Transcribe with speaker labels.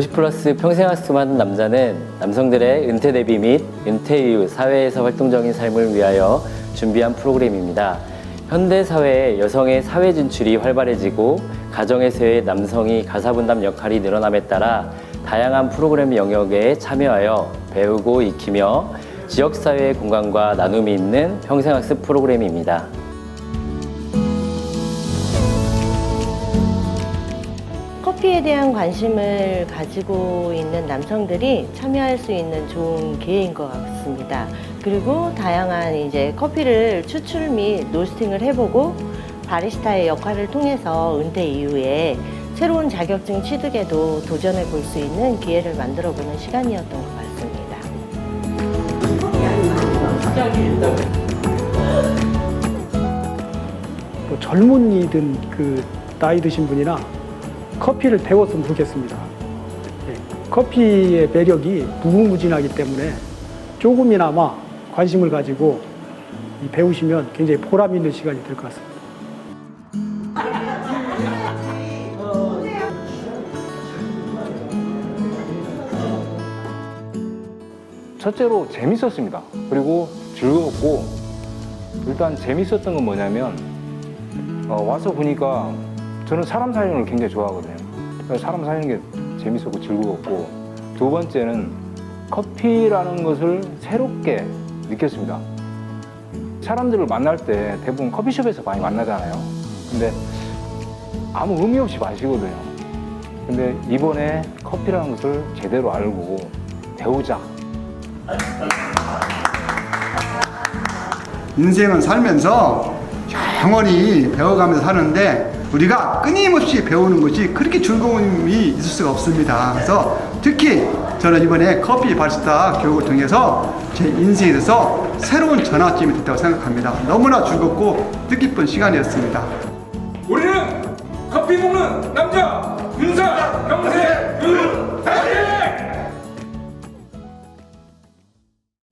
Speaker 1: 50 플러스 평생 학습하는 남자는 남성들의 은퇴 대비 및 은퇴 이후 사회에서 활동적인 삶을 위하여 준비한 프로그램입니다. 현대 사회에 여성의 사회 진출이 활발해지고 가정에서의 남성이 가사 분담 역할이 늘어남에 따라 다양한 프로그램 영역에 참여하여 배우고 익히며 지역사회의 공간과 나눔이 있는 평생학습 프로그램입니다.
Speaker 2: 커피에 대한 관심을 가지고 있는 남성들이 참여할 수 있는 좋은 기회인 것 같습니다. 그리고 다양한 이제 커피를 추출 및 로스팅을 해보고 바리스타의 역할을 통해서 은퇴 이후에 새로운 자격증 취득에도 도전해 볼 수 있는 기회를 만들어 보는 시간이었던 것 같습니다.
Speaker 3: 또 젊은이든 그 나이 드신 분이나 커피를 배웠으면 좋겠습니다. 예, 커피의 매력이 무궁무진하기 때문에 조금이나마 관심을 가지고 이 배우시면 굉장히 보람 있는 시간이 될 것 같습니다.
Speaker 4: 첫째로 재밌었습니다. 그리고 즐거웠고 일단 재밌었던 건 뭐냐면 어, 와서 보니까 저는 사람 사귀는 걸 굉장히 좋아하거든요. 사람 사귀는 게 재밌었고 즐거웠고 두 번째는 커피라는 것을 새롭게 느꼈습니다. 사람들을 만날 때 대부분 커피숍에서 많이 만나잖아요. 근데 아무 의미 없이 마시거든요. 근데 이번에 커피라는 것을 제대로 알고 배우자
Speaker 5: 인생은 살면서 영원히 배워가면서 사는데 우리가 끊임없이 배우는 것이 그렇게 즐거움이 있을 수가 없습니다. 그래서 특히 저는 이번에 커피 바리스타 교육을 통해서 제 인생에 대해서 새로운 전환점이 됐다고 생각합니다. 너무나 즐겁고 뜻깊은 시간이었습니다.
Speaker 6: 우리는 커피 먹는 남자 윤사 경세